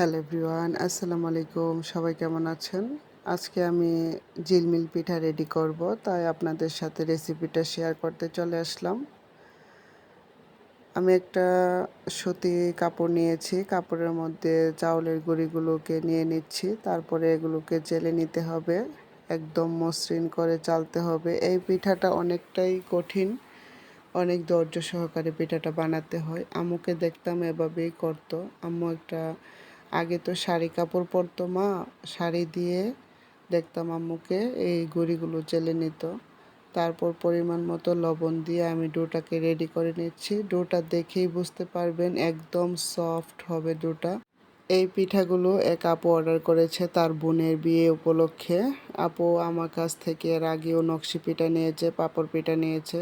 Hello everyone, আসসালামু আলাইকুম। সবাই কেমন আছেন? আজকে আমি জিলমিল পিঠা রেডি করব, তাই আপনাদের সাথে রেসিপিটা শেয়ার করতে চলে আসলাম। আমি একটা সুতি কাপড় নিয়েছি, কাপড়ের মধ্যে চাউলের গুঁড়িগুলোকে নিয়ে নিচ্ছি, তারপরে এগুলোকে জেলে নিতে হবে, একদম মসৃণ করে চালতে হবে। এই পিঠাটা অনেকটাই কঠিন, অনেক ধৈর্য সহকারে পিঠাটা বানাতে হয়। আম্মুকে দেখতাম এভাবেই করতো। আম্মু একটা আগে তো শাড়ি কাপড় পরতো মা, শাড়ি দিয়ে দেখতাম আম্মুকে এই গুঁড়িগুলো চেলে নিত। তারপর পরিমাণ মতো লবণ দিয়ে আমি ডোটাকে রেডি করে নিচ্ছি। ডোটা দেখেই বুঝতে পারবেন একদম সফট হবে ডোটা। এই পিঠাগুলো এক আপু অর্ডার করেছে তার বোনের বিয়ে উপলক্ষে। আপু আমার কাছ থেকে এর আগেও নকশি পিঠা নিয়েছে, পাপড় পিঠা নিয়েছে।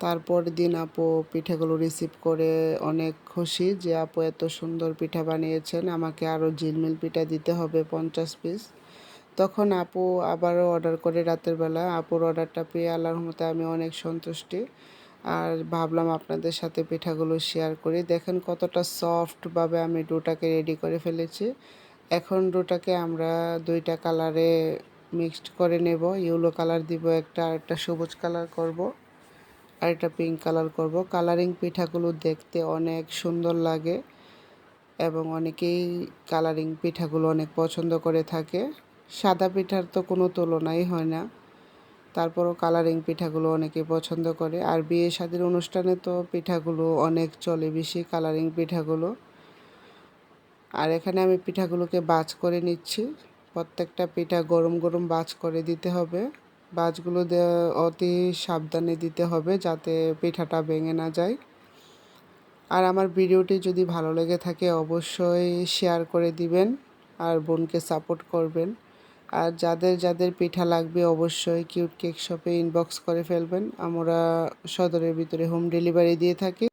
তারপর দিন আপু পিঠাগুলো রিসিভ করে অনেক খুশি যে আপু এত সুন্দর পিঠা বানিয়েছেন, আমাকে আরও ঝিলমিল পিঠা দিতে হবে পঞ্চাশ পিস তখন আপু আবারও অর্ডার করে রাতের বেলা। আপুর অর্ডারটা পেয়ে আল্লাহর মতে আমি অনেক সন্তুষ্টি। আর ভাবলাম আপনাদের সাথে পিঠাগুলো শেয়ার করি। দেখেন কতটা সফটভাবে আমি ডোটাকে রেডি করে ফেলেছি। এখন ডোটাকে আমরা দুইটা কালারে মিক্সড করে নেব। ইউলো কালার দিব একটা আর একটা সবুজ কালার করব। আর এটা পিঙ্ক কালার করব। কালারিং পিঠাগুলো দেখতে অনেক সুন্দর লাগে এবং অনেকেই কালারিং পিঠাগুলো অনেক পছন্দ করে থাকে। সাদা পিঠার তো কোনো তুলনাই হয় না। তারপরও কালারিং পিঠাগুলো অনেকে পছন্দ করে। আর বিয়ে শাদির অনুষ্ঠানে তো পিঠাগুলো অনেক চলে বেশি কালারিং পিঠাগুলো। আর এখানে আমি পিঠাগুলোকে বাজ করে নিচ্ছি। প্রত্যেকটা পিঠা গরম গরম বাজ করে দিতে হবে। বাজগুলো অতি সাবধানে দিতে হবে যাতে পিঠাটা ভেঙে না যায়। আর আমার ভিডিওটি যদি ভালো লেগে থাকে অবশ্যই শেয়ার করে দিবেন আর বোনকে সাপোর্ট করবেন। আর যাদের যাদের পিঠা লাগবে অবশ্যই কিউট কেক শপে ইনবক্স করে ফেলবেন। আমরা সদরের ভিতরে হোম ডেলিভারি দিয়ে থাকি।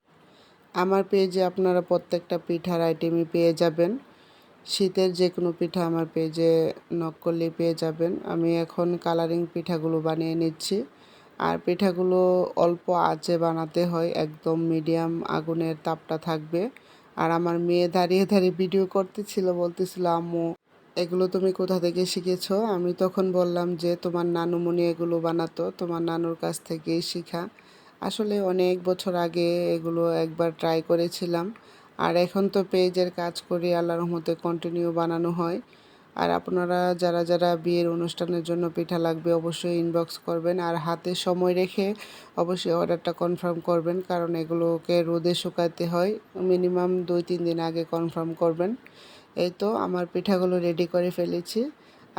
আমার পেজে আপনারা প্রত্যেকটা পিঠার আইটেমই পেয়ে যাবেন। শীতের যে কোনো পিঠা আমার পেজে নক পেয়ে যাবেন। আমি এখন কালারিং পিঠাগুলো বানিয়ে নিচ্ছি। আর পিঠাগুলো অল্প আঁচে বানাতে হয়, একদম মিডিয়াম আগুনের তাপটা থাকবে। আর আমার মেয়ে দাঁড়িয়ে দাঁড়িয়ে ভিডিও করতেছিল, বলতেছিল, আম্মু, এগুলো তুমি কোথা থেকে শিখেছ? আমি তখন বললাম যে, তোমার নানুমণি এগুলো বানাতো, তোমার নানুর কাছ থেকেই শিখা। আসলে অনেক বছর আগে এগুলো একবার ট্রাই করেছিলাম। আর এখন তো পেজের কাজ করি আল্লাহ রহমতে কন্টিনিউ বানানো হয়। আর আপনারা যারা যারা বিয়ের অনুষ্ঠানের জন্য পিঠা লাগবে অবশ্যই ইনবক্স করবেন। আর হাতে সময় রেখে অবশ্যই অর্ডারটা কনফার্ম করবেন, কারণ এগুলোকে রোদে শুকাতে হয়। মিনিমাম দুই, তিন দিন আগে কনফার্ম করবেন। এই তো আমার পিঠাগুলো রেডি করে ফেলেছি।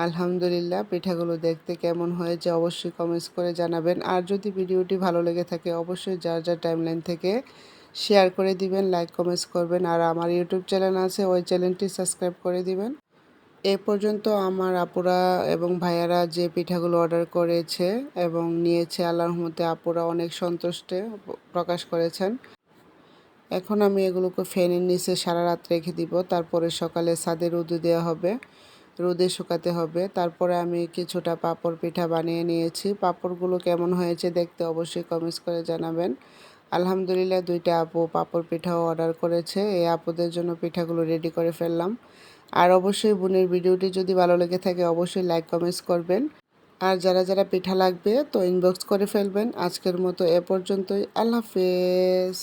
আলহামদুলিল্লাহ, পিঠাগুলো দেখতে কেমন হয়েছে অবশ্যই কমেন্টস করে জানাবেন। আর যদি ভিডিওটি ভালো লেগে থাকে, অবশ্যই যার যার টাইমলাইন থেকে শেয়ার করে দিবেন লাইক কমেন্টস করবেন। আর আমার ইউটিউব চ্যানেল আছে, ওই চ্যানেলটি সাবস্ক্রাইব করে দিবেন। এ পর্যন্ত আমার আপুরা এবং ভাইয়ারা যে পিঠাগুলো অর্ডার করেছে এবং নিয়েছে, আল্লাহর মধ্যে আপুরা অনেক সন্তুষ্টে প্রকাশ করেছেন। এখন আমি এগুলোকে ফ্যানের নিচে সারা রাত রেখে দিব। তারপরে সকালে ছাদে রোদে দেওয়া হবে, রোদে শুকাতে হবে। তারপরে আমি কিছুটা পাপড় পিঠা বানিয়ে নিয়েছি। পাপড়গুলো কেমন হয়েছে দেখতে অবশ্যই কমেন্টস করে জানাবেন। আলহামদুলিল্লাহ দুইটা আপু পাপড় পিঠাও অর্ডার করেছে। এই আপুদের জন্য পিঠাগুলো রেডি করে ফেললাম। আর অবশ্যই বোনের ভিডিওটি যদি ভালো লেগে থাকে, অবশ্যই লাইক কমেন্টস করবেন। আর যারা যারা পিঠা লাগবে, তো ইনবক্স করে ফেলবেন। আজকের মতো এ পর্যন্তই। আল্লাহ হাফেজ।